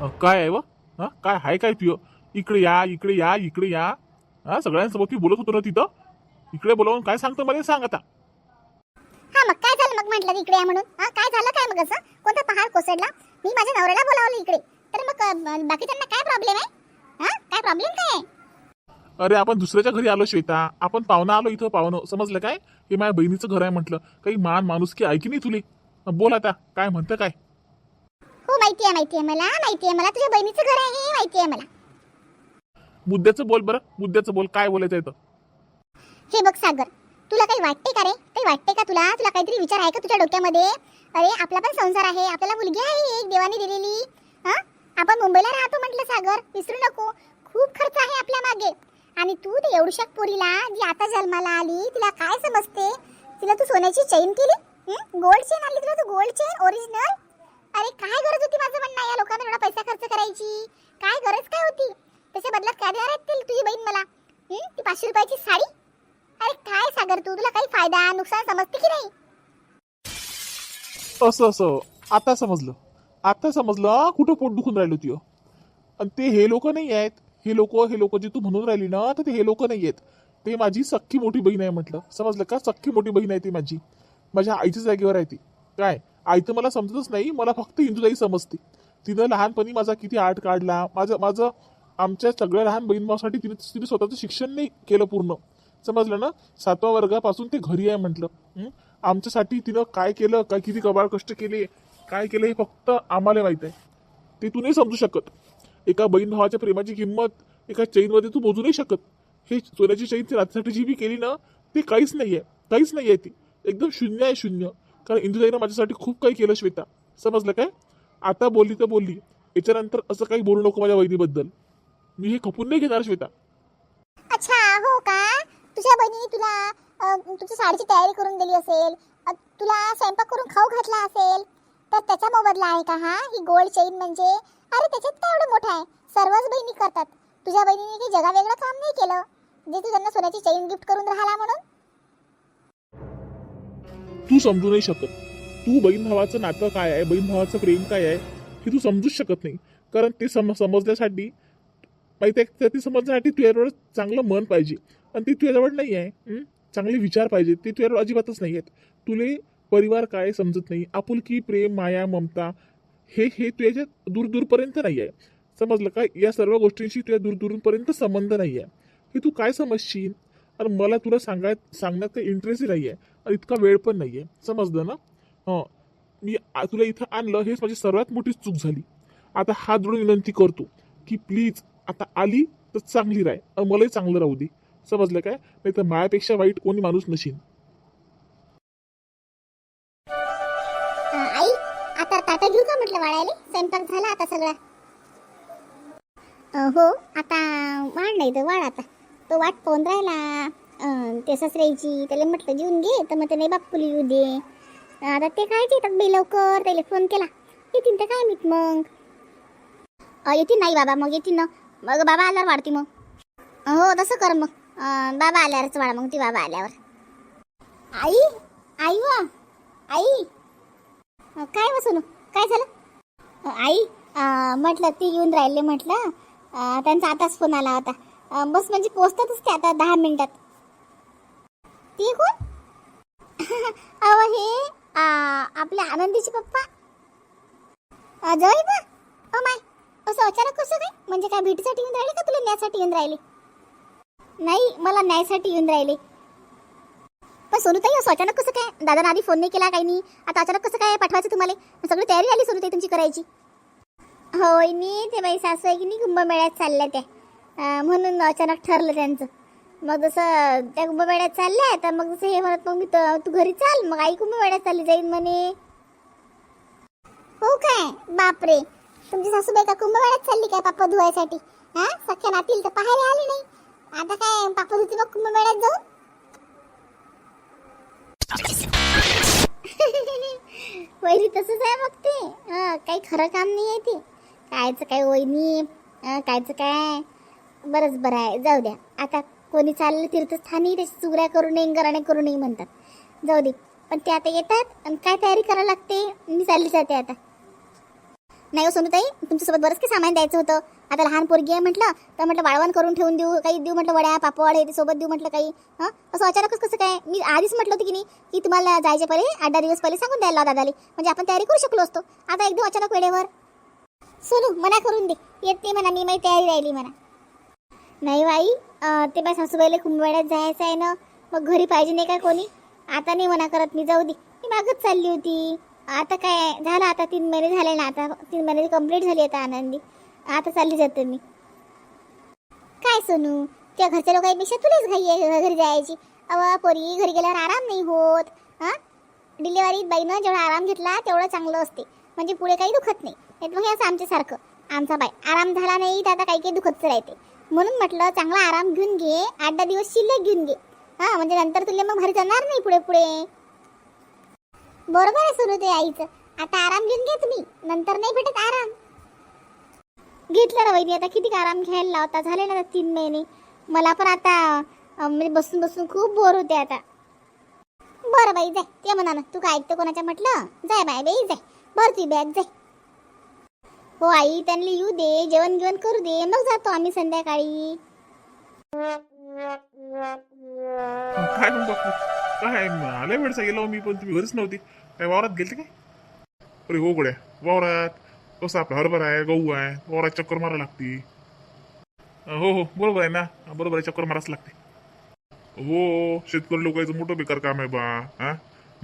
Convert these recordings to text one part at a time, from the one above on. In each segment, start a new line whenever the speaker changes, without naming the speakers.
काय आहे व? हा? काय आहे काय तुझं? इकडे या इकडे या इकडे या. हा सगळ्यांसोबत मी बोलत होतो ना तिथं? इकडे बोलावून काय सांगतो मला सांग आता.
हा मग काय झालं मग म्हटलं इकडे या म्हणून? हा काय झालं काय मग असं? कोणता पहाड कोसळला? मी माझ्या नवऱ्याला बोलावलं इकडे. तर मग बाकीच्यांना काय प्रॉब्लेम आहे? हा काय प्रॉब्लेम काय आहे?
अरे आपण दुसऱ्याच्या घरी आलो श्वेता. आपण पाहुणा आलो इथं पाहुणं. समजलं काय? हे माझ्या बहिणीचं घर आहे म्हटलं. काही मान माणूस की ऐकी नाही तुले? बोल आता. काय म्हणतं काय?
हो माहिती आहे माहिती आहे मला माहिती आहे मला. तुझ्या बहिणीचं घर आहे हे माहिती आहे मला.
मुद्द्याचं बोल बरं. मुद्द्याचं बोल काय बोलायचं तर
हे बघ सागर तुला काही वाटते का रे? काही वाटते का तुला? तुला काहीतरी विचार आहे का तुझ्या डोक्यामध्ये? अरे आपला पण संसार आहे आपल्याला मुलगी आहे एक देवाने दिलेली. हा? आपण मुंबईला राहतो म्हटलं सागर. विसरू नको. खूप खर्च आहे आपल्या मागे. आणि तू ते एवढ्या पोरीला जी आता जन्माला आली तिला काय समजते? तिला तू सोन्याची चेन केली? गोल्ड चेन आली तुला तू? गोल्ड चेन ओरिजिनल अरे काय गरज होती माझं म्हणणं? या लोकांना एवढा पैसा खर्च करायची? काय गरज काय होती? त्याच्या बदल्यात काय देणार आहेत तुझी बहीण मला? ती पाचशे रुपयाची साडी? अरे काय सागर तू? तुला काही फायदा नुकसान समजते की नाही?
असं असं. आता समजलं. आता समजलं कुठं पोट दुखून राहिलो हो? तुझं आणि ते हे लोक नाही आहेत. हे लोक हे लोक जे तू म्हणून राहिली ना तर ते हे लोक नाही आहेत. ते माझी सख्खी मोठी बहीण आहे म्हटलं. समजलं का? सख्खी मोठी बहीण आहे ती माझी. माझ्या आईच्या जागेवर आहे ती. काय? आई तर मला समजतच नाही मला फक्त इंदुताई समजते. तिनं लहानपणी माझा किती आर्ट काढला माझं माझं आमच्या सगळ्या लहान बहीण भावासाठी तिने तिने स्वतःचं शिक्षण नाही केलं पूर्ण. समजलं ना? सातव्या वर्गापासून ते घरी आहे म्हटलं. आमच्यासाठी तिनं काय केलं काय किती कबाळ कष्ट केले काय केलं हे फक्त आम्हाला माहीत आहे. ते तू नाही समजू शकत. एका बहीण भावाच्या प्रेमाची किंमत एका चैनमध्ये तू मोजू नाही शकत. हे सोन्याची चैन ती रात्रीसाठी जी बी केली ना ते काहीच नाही आहे काहीच नाही आहे ती. एकदम शून्य आहे शून्य. कारण इंदुताईनं माझ्यासाठी खूप काही केलं श्वेता. समजलं काय? आता बोलली तर बोलली. याच्यानंतर असं काही बोलू नको माझ्या बहिणीबद्दल मी हे खपून नाही घेणार श्वेता.
अच्छा हो का? तुझ्या बहिणीने तुला तुझ्या साडीची तयारी करून दिली असेल तुला स्वयंपाक करून खाऊ घातला असेल तर त्याचा मोबदला आहे का हा? ही गोल्ड चेन म्हणजे? अरे त्याच्यात काय एवढं मोठं आहे? सर्वच बहिणी करतात. तुझ्या बहिणीने काही जगा वेगळं काम नाही केलं. जे तू त्यांना सोन्याची चेन गिफ्ट करून राहिला म्हणून?
तू समजू नाही शकत. तू बहीण भावाचं नातं काय आहे? बहीण भावाचं प्रेम काय आहे? हे तू समजूच शकत नाही. कारण ते सम समजण्यासाठी माहिती आहे ते समजण्यासाठी तुझ्याजवळ चांगलं मन पाहिजे. आणि ते तुझ्याजवळ नाही आहे. चांगले विचार पाहिजे. ते तुझ्याजवळ अजिबातच नाही आहेत. तुले परिवार काय समजत नाही? आपुलकी प्रेम माया ममता हे हे तुझ्या दूर दूरपर्यंत नाही आहे. समजलं का? या सर्व गोष्टींशी तुझ्या दूर दूरपर्यंत संबंध नाही आहे. हे तू काय समजशील? आणि मला तुला सांगाय सांगण्यात काही इंटरेस्टही नाही आहे आणि इतका वेळ पण नाही आहे समजलं ना? हां. मी तुला इथं आणलं हेच माझी सर्वात मोठी चूक झाली. आता हात जोडून विनंती करतो की प्लीज आता आली तर चांगली राह आणि मलाही चांगलं राहू दे. समजलं काय? नाही तर मायापेक्षा वाईट कोणी माणूस नशीन.
आई आता ताटा घेऊ का म्हटलं स्वयंपाक झाला आता सगळा. हो आता वाढ नाही तर वाढ आता. तो वाट पाहून राहिला. अ, ते ससऱ्याची त्याला म्हटलं जेवून घे तर मग ते नाही बाप्पूला येऊ दे. आता ते काय येतात बाई लवकर त्याला फोन केला. येतील तर काय मीत मग? येतील नाही बाबा मग येतील ना. मग बाबा आल्यावर वाढते मग. हो तसं कर मग. बाबा आल्यावरच वाढ मग ती बाबा आल्यावर. आई? आई वा आई? काय बसून सोनू? काय झालं? आई म्हटलं ती येऊन राहिले म्हटलं. त्यांचा आताच फोन आला होता. बस म्हणजे पोचतातच ते आता दहा मिनिटात. ती कोण? अहो हे आपल्या आनंदीचे पप्पा. अ, जवळ का ओ माय असं अचानक कसं काय? म्हणजे काय भेटीसाठी येऊन राहिले का तुला न्यायसाठी येऊन राहिले? नाही मला न्यायसाठी येऊन राहिले. पण सोनूताई असं अचानक कसं काय? दादा आधी फोन नाही केला काही नाही. आता अचानक कसं काय पाठवायचं तुम्हाला? सगळी तयारी आली सोनूताई तुमची करायची. होय नी ते बाई सासू आहे की नाही कुंभमेळ्यात चालल्या त्या. म्हणून अचानक ठरलं त्यांचं. मग जसं त्या कुंभमेळ्यात चालल्या तर मग जसं हे म्हणत मग मी तर तू घरी चाल मग आई कुंभमेळ्यात चालली जाईन म्हणे. हो काय? बापरे! तुमची सासूबाई का कुंभमेळ्यात चालली काय पापा धुवायसाठी? हा? सख्या नातील तर पाहायला आली नाही. आता काय पापा धुती मग कुंभमेळ्यात जाऊ? वैरी तसंच आहे मग ते. काही खरं काम नाही आहे ते. कायचं काय वहिनी कायचं काय? बरंच बरं आहे. जाऊ द्या. आता कोणी चाललं तीर्थस्थानी त्याची चुगऱ्या करू नये गराणे करू नये म्हणतात. जाऊ दे. पण ते आता येतात आणि काय तयारी करायला लागते? मी चालली जाते आता. नाही हो सोनूताई तुमच्यासोबत बरंच काही सामान द्यायचं होतं. आता लहान पोरगी आहे म्हटलं तर म्हटलं वाळवण करून ठेवून देऊ काही देऊ म्हटलं वड्या पापड हे सोबत देऊ म्हटलं काही. हां? असं अचानकच कसं काय? मी आधीच म्हटलं होतं की नाही की तुम्हाला जायच्या पहिले आठ दहा दिवस पहिले सांगून द्यायला दादाले. म्हणजे आपण तयारी करू शकलो असतो. आता एकदम अचानक वेळेवर. सोनू मना करून दे. येते म्हणा मी माझी तयारी राहिली म्हणा. नाही बाई ते माझ्या सासूबाईला कुंभमेळ्यात जायचं आहे ना. मग घरी पाहिजे नाही का कोणी? आता नाही मना करत मी जाऊ दे. मी मागच चालली होती. आता काय झालं आता तीन महिने झाले ना आता तीन महिने कंप्लीट झाली आता आनंदी. आता चालली जाते मी. काय सोनू त्या घरच्या लोकांपेक्षा तुलाच घाई घरी जायची. अव पोरी घरी गेल्यावर आराम नाही होत हां? डिलेवरीत बाईनं जेवढा आराम घेतला तेवढं चांगलं असते. म्हणजे पुढे काही दुखत नाही. तर मग हे असं आमच्यासारखं. आमचा बाय आराम झाला नाही तर आता काही काही दुखतच राहते. म्हणून म्हटलं चांगला आराम घेऊन घे आठ दहा दिवस शिल्लक घेऊन घे. हां म्हणजे नंतर तुला मग भारी जाणार नाही पुढे पुढे. बरोबर आहे सुरू ते आईचं. आता आराम घेऊन घे तुम्ही. नंतर नाही भेटत आराम. घेतलं ना वहिनी आता किती आराम घ्यायला लावता? झाले ना तीन महिने. मला पण आता म्हणजे बसून बसून खूप बोर होते आता. बरं बाई जाय. ते म्हणा ना तू काय ऐकतं कोणाच्या म्हटलं? जाय बाय बाई जाय. बरं तुझी बॅग जाय. हो आई त्यांना येऊ दे जेवण जेवण करू दे मग जातो आम्ही संध्याकाळी.
काय मग काय आल्या वेळचा गेलो मी पण तुम्ही घरीच नव्हती. काय वावरात गेलते काय? अरे हो गोड्या वावरात. कसं आपला हरभरा आहे गहू आहे वावरात चक्कर मारा लागते. हो हो बरोबर आहे ना. बरोबर आहे चक्कर माराच लागते. हो शेतकरी लोकांचं मोठं बेकार काम आहे बा. हा?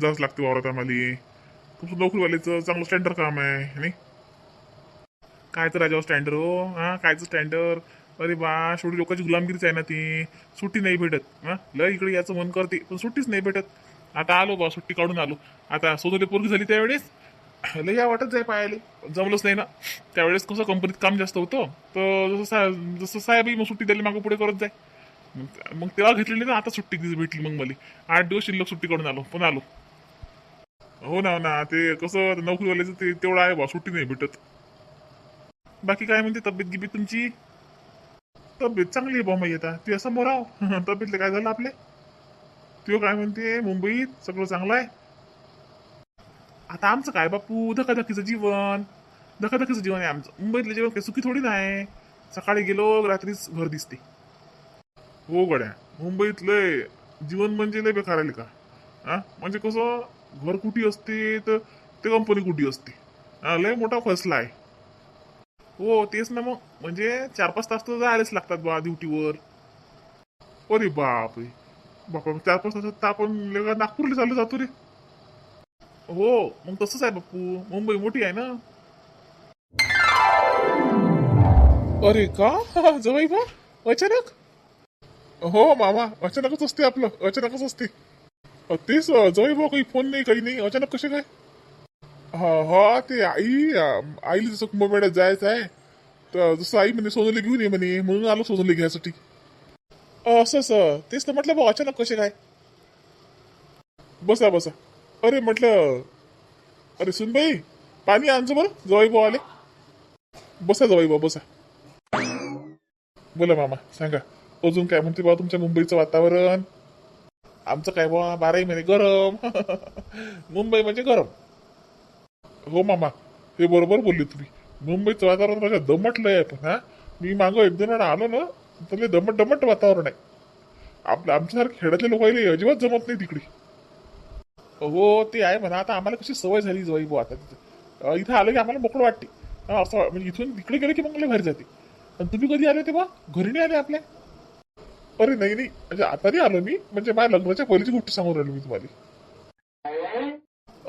जावंच लागते वावरात आम्हाला. तुमचं नोकरीवाल्याचं चांगलं स्टँडर्ड काम आहे नाही? काय तर राजावर स्टँडर्ड हो. हा कायचं स्टँडर अरे बा शेवटी लोकांची गुलामगिरीच आहे ना ती. सुट्टी नाही भेटत. हा लय इकडे याचं मन करते पण सुट्टीच नाही भेटत. आता आलो बा सुट्टी काढून आलो. आता सोनोली पोरगी झाली त्यावेळेस. लय या वाटत जाय पाहायला. जमलंच नाही ना. त्यावेळेस कसं कंपनीत काम जास्त होतं तर जसं सा जसं साहेबही मग सुट्टी द्यायला मागं पुढे करत जाय. मग तेव्हा घेतलेली ना आता सुट्टी भेटली मग मला. आठ दिवस शिल्लक सुट्टी काढून आलो पण आलो. हो ना हो ना ते कसं नोकरीवाल्याचं ते तेवढं आहे बा सुट्टी नाही भेटत. बाकी काय म्हणते तब्येत गिबीत तुमची? तब्येत चांगली आहे बॉम्बई येता तू असं मोराव तब्येतले काय झालं आपले तू काय म्हणते मुंबईत सगळं चांगलं आहे? आता आमचं काय बापू? धकाधकीचं जीवन. धकाधकीचं जीवन आहे आमचं. मुंबईतलं जीवन काही सुखी थोडी नाही सकाळी गेलो रात्रीच घर दिसते. हो गड्या मुंबईतलंय जीवन म्हणजे लय बेकार आले का? हा म्हणजे कसं घर कुठे असते तर ते कंपनी कुठे असते? लय मोठा फसला आहे. हो तेच ना मग. म्हणजे चार पाच तास तर जायलाच लागतात बा ड्युटीवर. अरे बाप रे बापा चार पाच तासात तर आपण नागपूरला चालू जातो रे. हो मग तसंच आहे बापू मुंबई मोठी आहे ना. अरे का? जवळ बा. अचानक? हो मामा. अचानकच असते आपलं. अचानकच असते. तेच जवळ जवाई बा काही फोन नाही काही नाही. अचानक कसे काय? हा हा ते आई आईला जसं कुंभमेळ्यात जायचं आहे तर जसं आई म्हणे सोनली घेऊन ये म्हणे म्हणून आलो सोनली घ्यायसाठी असं असं. तेच तर म्हटलं भाऊ अचानक कसे काय? बसा बसा. अरे म्हटलं अरे सुनबाई पाणी आणचं बरं जवाई भाऊ आले. बसा जवाई भाऊ बसा. बोला मामा सांगा. अजून काय म्हणते बा तुमच्या मुंबईचं वातावरण? आमचं काय बा बाराही महिने गरम. मुंबई म्हणजे गरम. हो मामा. हे बरोबर बोलली तुम्ही. मुंबईचं वातावरण माझ्या दमटलं आहे पण हा. मी मागं एक दोन वेळा आलो ना तर दमट दमट वातावरण आहे. आपल्या आमच्यासारखे खेड्यातले लोक अजिबात जमत नाही तिकडे. हो ते आहे म्हणा. आता आम्हाला कशी सवय झाली जवाई बुवा आता तिथं. इथं आलं की आम्हाला मोकळं वाटते. असं म्हणजे इथून तिकडे गेलं की मग लय घरी जाते. आणि तुम्ही कधी आले ते बा घरी नाही आले आपल्या? अरे नाही नाही. म्हणजे आता नाही आलो मी. म्हणजे माझ्या लग्नाच्या पहिलीची गोष्ट सांगून राहिलो मी तुम्हाला.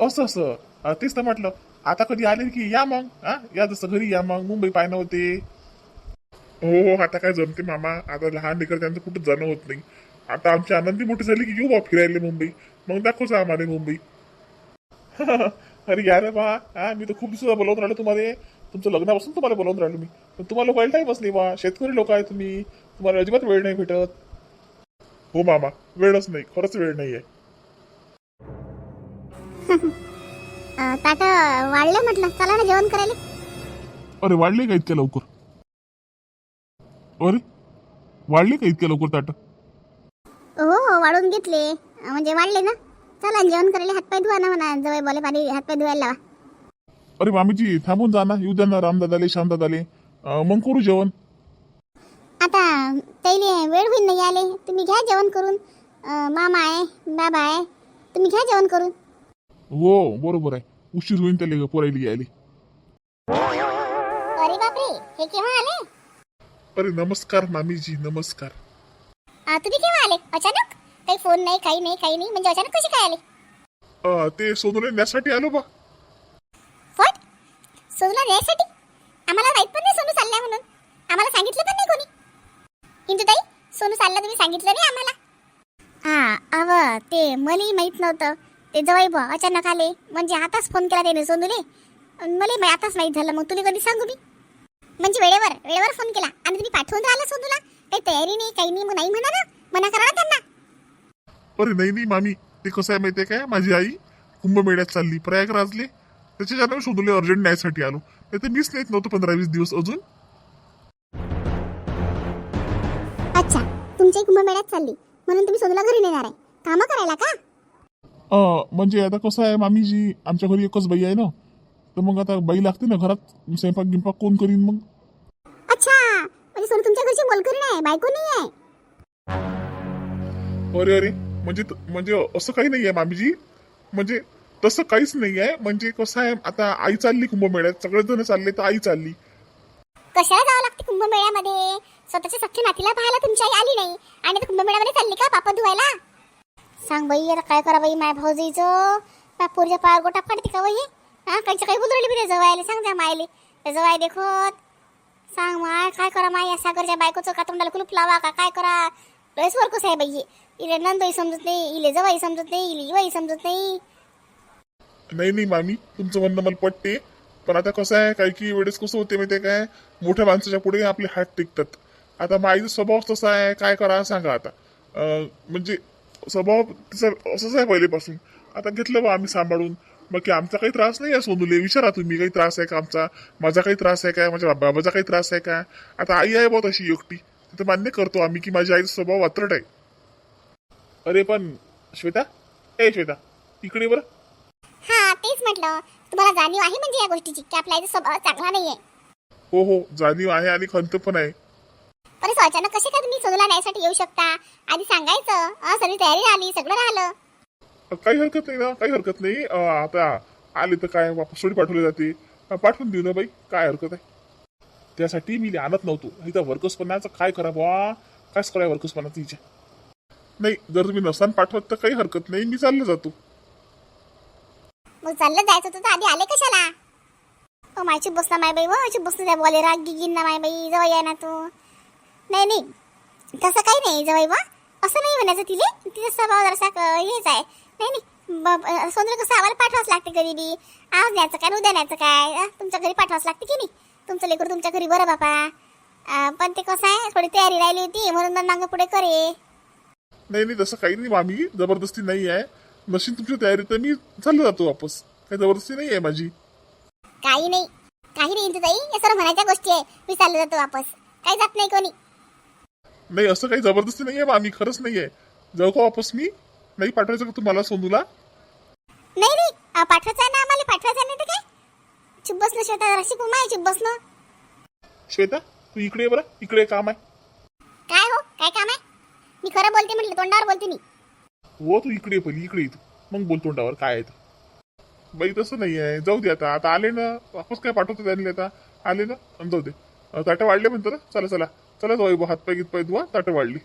असं असं. अं, तेच तर म्हटलं. आता कधी आले की या मग हा? या जसं घरी या मग मुंबई पाय होते. हो हो आता काय जमते मामा? आता लहान लेकर त्यांचं कुठं जाणं होत नाही. आता आमची आनंदी मोठी झाली की येऊ बा फिरायला मुंबई. मग दाखवचा आम्हाला मुंबई. अरे या रे बा. हा मी तर खूप दिवस बोलवून राहिलो तुम्हाला. तुमचं लग्नापासून तुम्हाला बोलवून राहिलो मी. पण तुम्हाला लोक टाईमच नाही बा. शेतकरी लोक आहे तुम्ही. तुम्हाला अजिबात वेळ नाही भेटत. हो मामा वेळच नाही. खरंच वेळ नाही आहे
ताटं वाढलं म्हटलं. चला ना जेवण करायला.
अरे वाढले का इतक्या लवकर? अरे वाढले का इतक्या लवकर ताट?
हो हो वाढून घेतले. म्हणजे वाढले ना. चला जेवण करायला. हातपाय धुवा ना म्हणा जवळ बोले पाणी हातपाय धुवायला लावा.
अरे मामीजी थांबून जा ना. येऊ द्या ना रामदादाले श्यामदादाले. अं, मग करू जेवण.
आता त्याले वेळ होईल नाही आले तुम्ही घ्या जेवण करून. मामा आहे बाबा आहे. तुम्ही घ्या जेवण करून.
हो बरोबर आहे. उशीर होईल त्याला पोरायला यायले
अरे बापरे हे केव्हा आले?
अरे नमस्कार मामीजी नमस्कार.
आ, तुम्ही केव्हा आले? अचानक? काही फोन नाही काही नाही काही नाही. म्हणजे अचानक कसे काय आले?
अं, ते सोनूला नेण्यासाठी आलो बा.
फट सोनूला न्यायसाठी आम्हाला माहीत पण नाही सोनू चाललाय म्हणून. आम्हाला सांगितलं पण नाही कोणी. इंदुताई सोनू चालला तुम्ही सांगितलं नाही आम्हाला? हा अव ते मलाही माहीत नव्हतं. ते जवळ बुवा अचानक आले. म्हणजे आताच फोन केला त्याने सोनूले. मलाही मा- आताच माहीत झालं. मग तुला कधी सांगू मी? म्हणजे वेळेवर वेळेवर फोन केला. आणि तुम्ही पाठवून राहिला सोनूला. काही तयारी नाही काही नाही मग नाही म्हणा ना. मना करा ना त्यांना.
अरे नाही नाही मामी. ते कसं आहे माहितीये काय? माझी आई कुंभमेळ्यात चालली प्रयागराजले. त्याच्याच्यानं शोधले अर्जंट न्यायसाठी आलो. नाही तर मीच नेत नव्हतं पंधरा वीस दिवस अजून.
अच्छा तुमची कुंभमेळ्यात चालली. म्हणून तुम्ही सोनूला घरी नेणार आहे. कामं करायला का?
म्हणजे आता कसं आहे मामीजी आमच्या घरी एकच बाई आहे ना. तर मग आता बाई लागते ना घरात स्वयंपाक गिंपाक कोण करीन मग?
अच्छा म्हणजे सोनू तुमच्या घरची मोलकरी नाही बायको नाही आहे?
अरे अरे म्हणजे म्हणजे असं काही नाही आहे मामीजी. म्हणजे तसं काहीच नाही आहे म्हणजे कसं आहे आता आई चालली कुंभमेळ्यात सगळेजण चालले तर आई चालली.
कशाला जावं लागते कुंभमेळ्यामध्ये? स्वतःच्या सख्या नातीला पाहायला तुमची आई आली नाही. आणि आता कुंभमेळ्यामध्ये चालली का पापा धुवायला? सांग बाई आता काय करा बाई माय भाऊजीचं माय पोरीच्या पार गोटा फाडते का बाई? हा काहीच्या काही बुदरली बी जवळ सांग त्या मायले. त्या जवळ देखोत. सांग माय काय करा माय या सागरच्या बायकोचं का तोंडाला कुलूप लावा का? काय करा? लयच वरकस आहे बाई. इले नंदही समजत नाही इले जवाई समजत नाही इले इवाई समजत नाही.
नाही नाही मामी. तुमचं म्हणणं मला पटते. पण आता कसं आहे काही की वेळेस कसं होते माहिती काय? मोठ्या माणसाच्या पुढे आपले हात टिकतात. आता माईचा स्वभाव तसा आहे. काय करा सांगा आता. म्हणजे स्वभाव तिचा असंच आहे पहिलेपासून. आता घेतलं बा आम्ही सांभाळून. मग की आमचा काही त्रास नाही आहे सोनूले. विचारा तुम्ही काही त्रास आहे का आमचा? माझा काही त्रास आहे काय माझ्या बाबाचा काही त्रास आहे का? आता आई आहे बा तशी एकटी. तर मान्य करतो आम्ही की माझ्या आईचा स्वभाव वात्रट आहे. अरे पण श्वेता? ए श्वेता इकडे बरं.
हा तेच म्हटलं. तुम्हाला जाणीव आहे म्हणजे या गोष्टीची की आपला स्वभाव चांगला नाहीये?
हो हो जाणीव आहे आणि खंत पण आहे.
पण असं अचानक कसे काय तुम्ही सोनूला न्यायसाठी येऊ शकता? आधी सांगायचं. सगळी तयारी झाली सगळं राहिलं
काही हरकत नाही ना काही हरकत नाही. अं, आता आले तर काय वापस थोडी पाठवली जाते. अं, पाठवून देऊ ना बाई काय हरकत आहे? त्यासाठी मी आणत नव्हतो. इथं वर्कसपणाचं काय करा बुवा कायच करा वर्कसपणा तिच्या नाही जर तुम्ही नसान पाठवत तर काही हरकत नाही मी चाललं जातो.
मग चाललं जायचं होतं तर आधी आले कशाला? ओ मायची बस ना माय बाई व मायची बस ना बोले राग गिगीन ना माय बाई जवळ या ना तू. नाही नाही. तसं काही नाही जवळ बा. असं नाही म्हणायचं तिले. तिचा स्वभाव जरासा क- हेच आहे. नाही नाही. सोनूला कसं आम्हाला पाठवावंच लागते घरी बी. आज न्यायचं काय उद्या न्यायचं काय? तुमच्या घरी पाठवावंच लागते की नाही? तुमचं लेकरू तुमच्या घरी बरं बापा. पण ते कसं आहे थोडी तयारी राहिली होती म्हणून मग पुढे करे.
नाही नाही तसं काही नाही मामी. जबरदस्ती नाही आहे. नशीन तुमची तयारी तर मी चाललं जातो वापस. काही जबरदस्ती नाही आहे माझी.
काही नाही. काही नाही इंतुताई या सर्व म्हणायच्या गोष्टी आहे. मी चाललो जातो वापस. काही जात नाही कोणी.
नाही असं काही जबरदस्ती नाही आहे मामी खरंच नाही आहे जाऊ का वापस मी? नाही पाठवायचं का तुम्हाला सोनूला?
नाही नाही अं, पाठवायचं आहे ना आम्हाला पाठवायचं आहे नाही तर काय? चुप बस ना श्वेता जराशी कुमा आहे चुप बस ना.
श्वेता तू इकडे ये बरं इकडे काम आहे.
काय हो काय काम आहे? मी खरं बोलते म्हटलं तोंडावर बोलते मी.
हो तू इकडे ये पहिली इकडे ये तू. मग बोल तोंडावर काय आहे ते. बाई तसं नाही आहे जाऊ दे आता आता आले ना वापस काय पाठवतो त्यांनी आता? आले ना? अन जाऊ दे. ताटं वाढले म्हणतो ना? चला चला. चला जाऊ हातपाय गीतपाय धुवा ताटं वाढली.